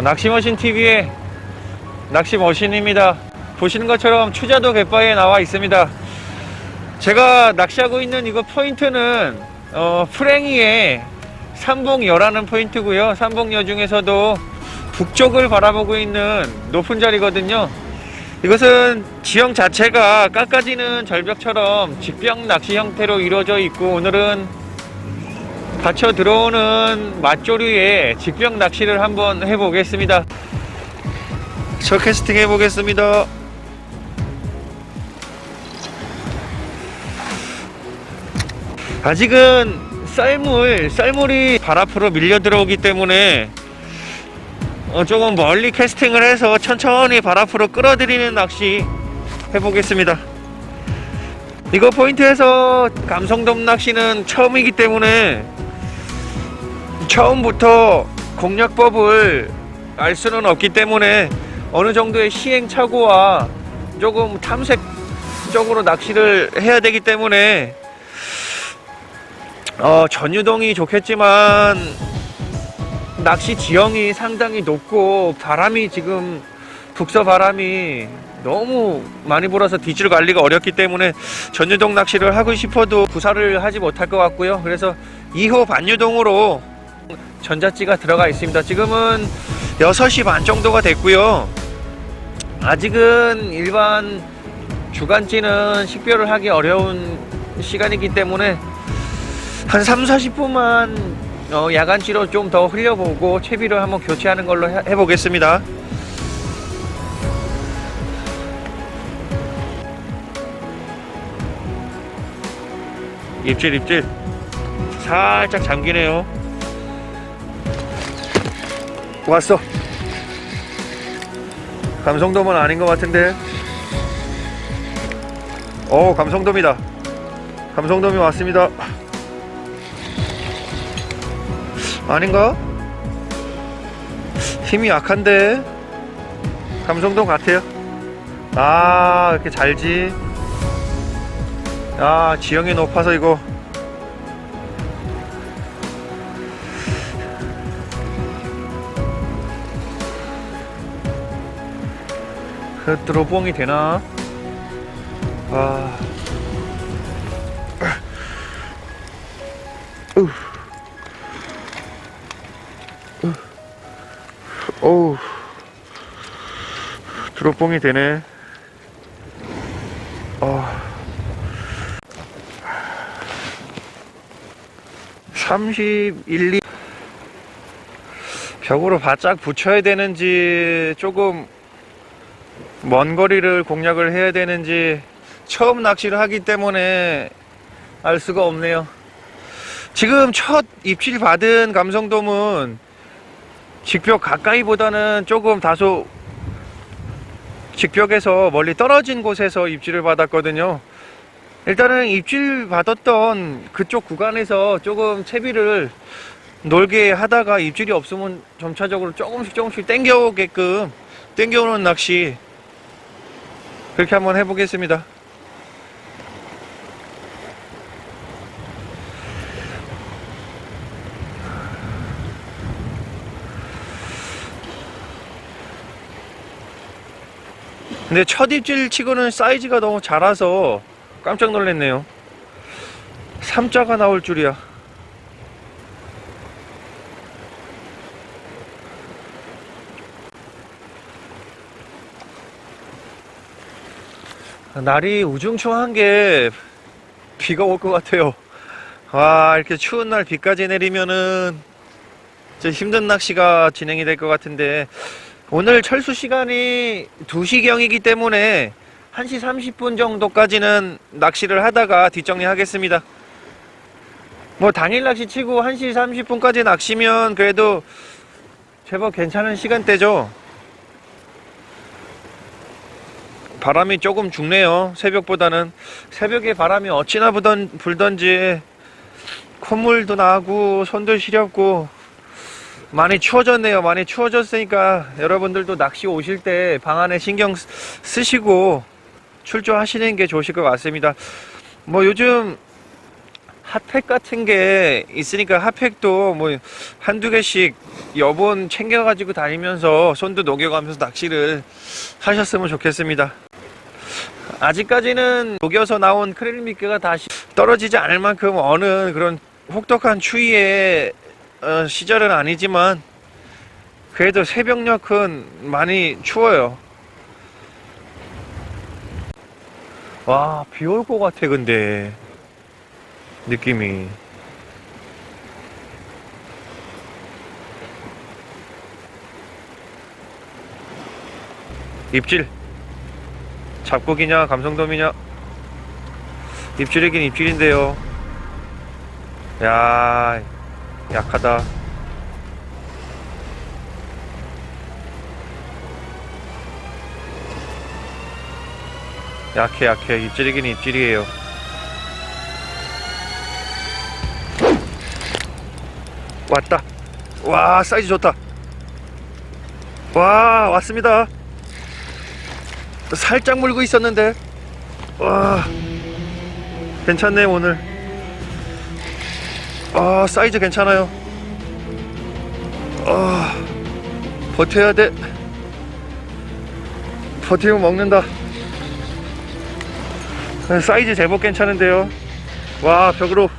어, 낚시머신 TV의 낚시머신입니다. 보시는 것처럼 추자도 갯바위에 나와 있습니다. 제가 낚시하고 있는 이거 포인트는 어, 프랭이의 삼봉여라는 포인트고요. 삼봉여 중에서도 북쪽을 바라보고 있는 높은 자리거든요. 이것은 지형 자체가 깎아지는 절벽처럼 직벽 낚시 형태로 이루어져 있고 오늘은 받쳐 들어오는 맛조류의 직벽 낚시를 한번 해보겠습니다. 저 캐스팅 해보겠습니다. 아직은 썰물, 썰물이 발 앞으로 밀려 들어오기 때문에 어, 조금 멀리 캐스팅을 해서 천천히 발 앞으로 끌어들이는 낚시 해보겠습니다. 이거 포인트에서 감성돔 낚시는 처음이기 때문에 처음부터 공략법을 알 수는 없기 때문에 어느 정도의 시행착오와 조금 탐색적으로 낚시를 해야 되기 때문에 어, 전유동이 좋겠지만 낚시 지형이 상당히 높고 바람이 지금 북서 바람이 너무 많이 불어서 뒤줄 관리가 어렵기 때문에 전유동 낚시를 하고 싶어도 구사를 하지 못할 것 같고요. 그래서 2호 반유동으로 전자찌가 들어가 있습니다. 지금은 6시 반 정도가 됐고요. 아직은 일반 주간찌는 식별을 하기 어려운 시간이기 때문에 한 3, 40분만 어, 야간찌로 좀 더 흘려보고 채비를 한번 교체하는 걸로 해, 해보겠습니다. 입질 입질 살짝 잠기네요. 왔어. 감성돔은 아닌 것 같은데. 오 감성돔이다. 감성돔이 왔습니다. 아닌가? 힘이 약한데 감성돔 같아요 아 이렇게 잘지 아 지형이 높아서 이거 그 드로봉이 되나? 아 으. 어우 드롭봉이 되네 어. 31, 2 벽으로 바짝 붙여야 되는지 조금 먼 거리를 공략을 해야 되는지 처음 낚시를 하기 때문에 알 수가 없네요 지금 첫 입질 받은 감성돔은 직벽 가까이보다는 조금 다소 직벽에서 멀리 떨어진 곳에서 입질을 받았거든요. 일단은 입질 받았던 그쪽 구간에서 조금 채비를 놀게 하다가 입질이 없으면 점차적으로 조금씩 조금씩 땡겨오게끔 땡겨오는 낚시 그렇게 한번 해보겠습니다. 근데 첫 입질 치고는 사이즈가 너무 작아서 깜짝 놀랐네요. 3자가 나올 줄이야. 날이 우중충한 게 비가 올 것 같아요. 와, 이렇게 추운 날 비까지 내리면은 힘든 낚시가 진행이 될 것 같은데 오늘 철수 시간이 2시경이기 때문에 1시 30분 정도까지는 낚시를 하다가 뒷정리 하겠습니다. 뭐 당일 낚시 치고 1시 30분까지 낚시면 그래도 제법 괜찮은 시간대죠. 바람이 조금 죽네요. 새벽보다는. 새벽에 바람이 어찌나 불던, 불던지 콧물도 나고 손도 시렵고 많이 추워졌네요. 많이 추워졌으니까 여러분들도 낚시 오실 때 방 안에 신경 쓰- 쓰시고 출조하시는 게 좋으실 것 같습니다. 뭐 요즘 핫팩 같은 게 있으니까 핫팩도 뭐 한두 개씩 여분 챙겨가지고 다니면서 손도 녹여가면서 낚시를 하셨으면 좋겠습니다. 아직까지는 녹여서 나온 크릴 미끼가 다시 떨어지지 않을 만큼 어느 그런 혹독한 추위의 어, 시절은 아니지만 그래도 새벽녘은 많이 추워요. 와, 비 올 것 같아, 근데. 느낌이. 입질. 잡곡이냐, 감성돔이냐. 입질이긴 입질인데요. 야, 약하다. 약해, 약해. 입질이긴 입질이에요. 왔다. 와, 사이즈 좋다. 와, 왔습니다. 살짝 물고 있었는데. 와, 괜찮네, 오늘. 아, 사이즈 괜찮아요. 아, 버텨야 돼. 버티면 먹는다. 사이즈 제법 괜찮은데요. 와, 벽으로.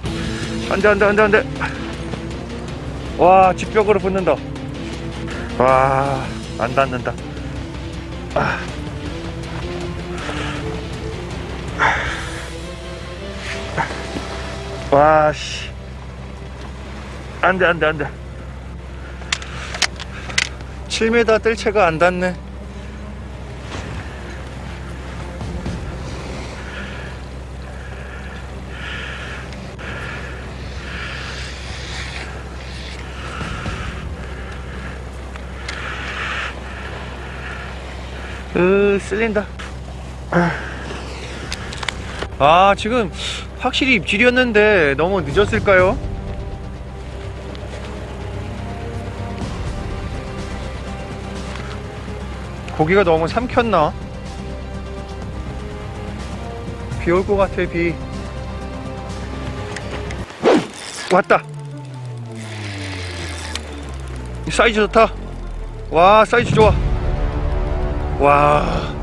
안 돼, 안 돼, 안 돼, 안 돼. 와, 집벽으로 붙는다. 와, 안 닿는다. 아. 와, 씨. 안 돼, 안 돼, 안 돼. 7m 뜰 채가 안 닿네. 으, 쓸린다. 아, 지금 확실히 입질이었는데 너무 늦었을까요? 고기가 너무 삼켰나? 비 올 것 같아, 비. 왔다. 사이즈 좋다. 와, 사이즈 좋아. 와.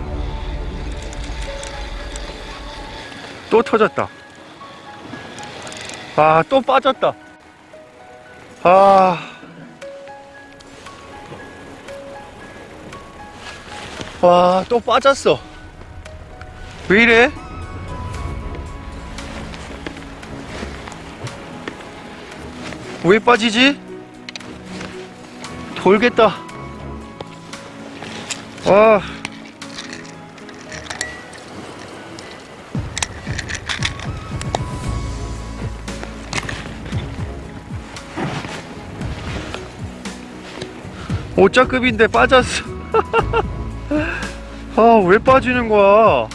또 터졌다. 아, 또 빠졌다. 아. 와, 또 빠졌어. 왜 이래? 왜 빠지지? 돌겠다. 와. 오자급인데 빠졌어. 아, 왜 빠지는 거야?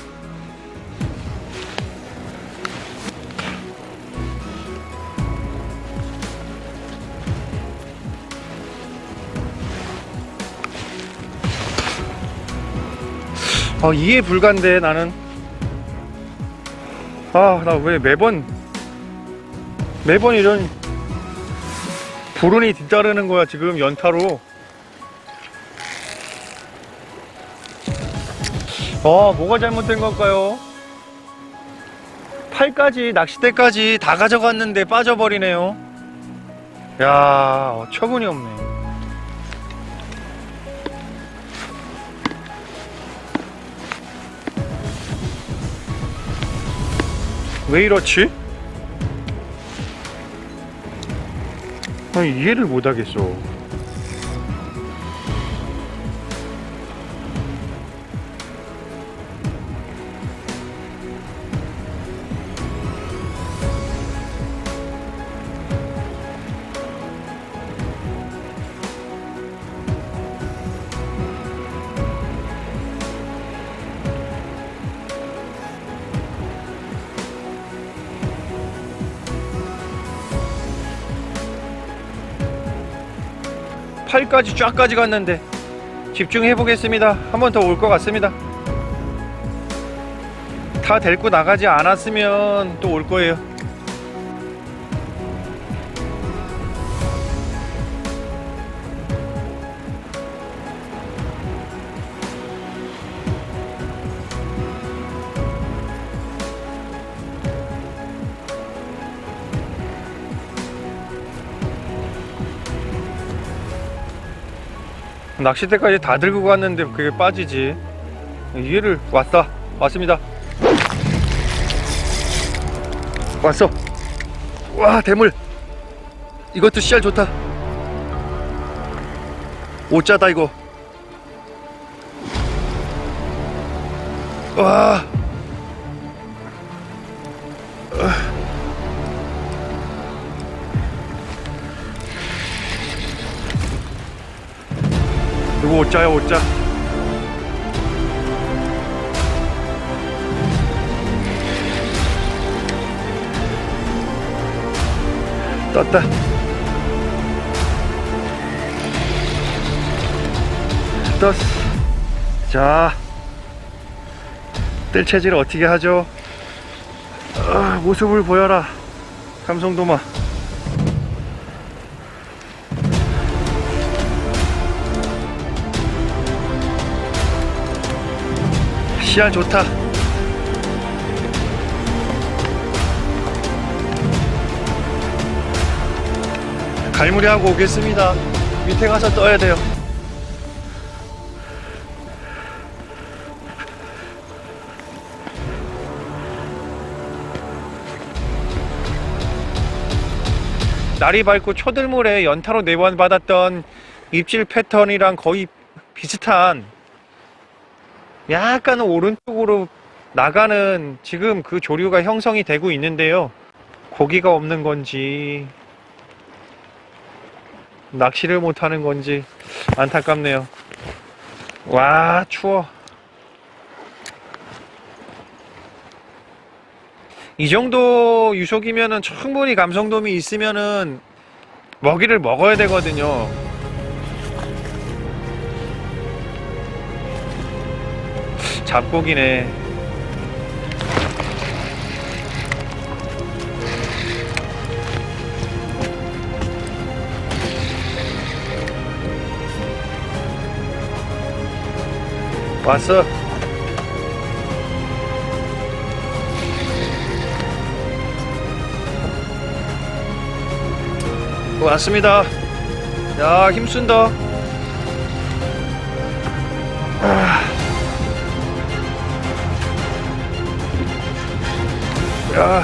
아, 이해 불가인데, 나는. 아, 나 왜 매번, 매번 이런 불운이 뒤따르는 거야, 지금 연타로. 어, 뭐가 잘못된 걸까요? 팔까지, 낚싯대까지 다 가져갔는데 빠져버리네요. 야, 처분이 없네. 왜 이렇지? 아니, 이해를 못하겠어. 팔까지 쫙까지 갔는데 집중해 보겠습니다. 한 번 더 올 것 같습니다. 다 데리고 나가지 않았으면 또 올 거예요. 낚싯대까지 다 들고 갔는데 그게 빠지지. 얘를 왔다. 왔습니다. 왔어. 와, 대물. 이것도 씨알 좋다. 오짜다 이거. 와. 이거 오짜야 오짜. 떴다. 떴어. 자, 뜰 체질 어떻게 하죠? 아, 모습을 보여라. 감성도마. 씨알 좋다. 갈무리 하고 오겠습니다. 밑에 가서 떠야 돼요. 날이 밝고 초들물에 연타로 네번 받았던 입질 패턴이랑 거의 비슷한 약간 오른쪽으로 나가는 지금 그 조류가 형성이 되고 있는데요. 고기가 없는 건지 낚시를 못하는 건지 안타깝네요. 와 추워. 이 정도 유속이면은 충분히 감성돔이 있으면은 먹이를 먹어야 되거든요. 잡고기네. 왔어. 왔습니다. 야, 힘쓴다. 야.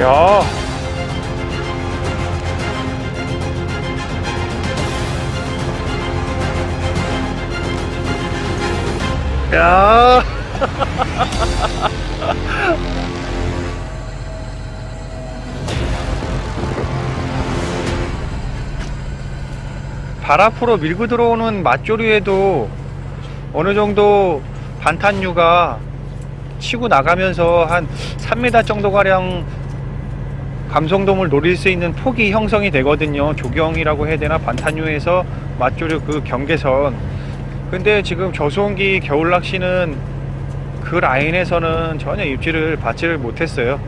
야. 야. 발 앞으로 밀고 들어오는 맛조류에도 어느 정도 반탄류가 치고 나가면서 한 3m 정도 가량 감성돔을 노릴 수 있는 폭이 형성이 되거든요. 조경이라고 해야 되나 반탄류에서 맛조류 그 경계선. 근데 지금 저수온기 겨울 낚시는 그 라인에서는 전혀 입질을 받지를 못했어요.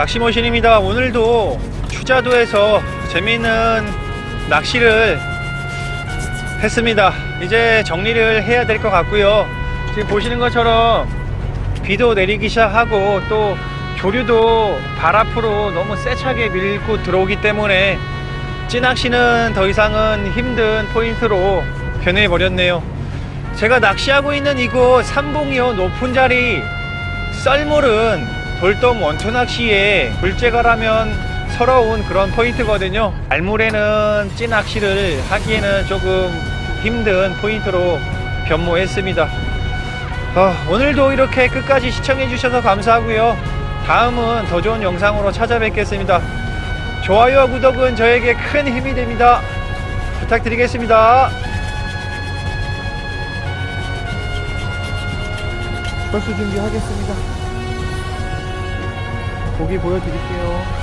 낚시머신입니다. 오늘도 추자도에서 재미있는 낚시를 했습니다. 이제 정리를 해야 될 것 같고요. 지금 보시는 것처럼 비도 내리기 시작하고 또 조류도 발 앞으로 너무 세차게 밀고 들어오기 때문에 찌낚시는 더 이상은 힘든 포인트로 변해 버렸네요. 제가 낚시하고 있는 이곳 삼봉이요 높은 자리 썰물은 돌돔 원투 낚시에 물재가라면 서러운 그런 포인트거든요. 알물에는 찐 낚시를 하기에는 조금 힘든 포인트로 변모했습니다. 아, 오늘도 이렇게 끝까지 시청해 주셔서 감사하고요. 다음은 더 좋은 영상으로 찾아뵙겠습니다. 좋아요와 구독은 저에게 큰 힘이 됩니다. 부탁드리겠습니다. 벌써 준비하겠습니다. 고기 보여드릴게요.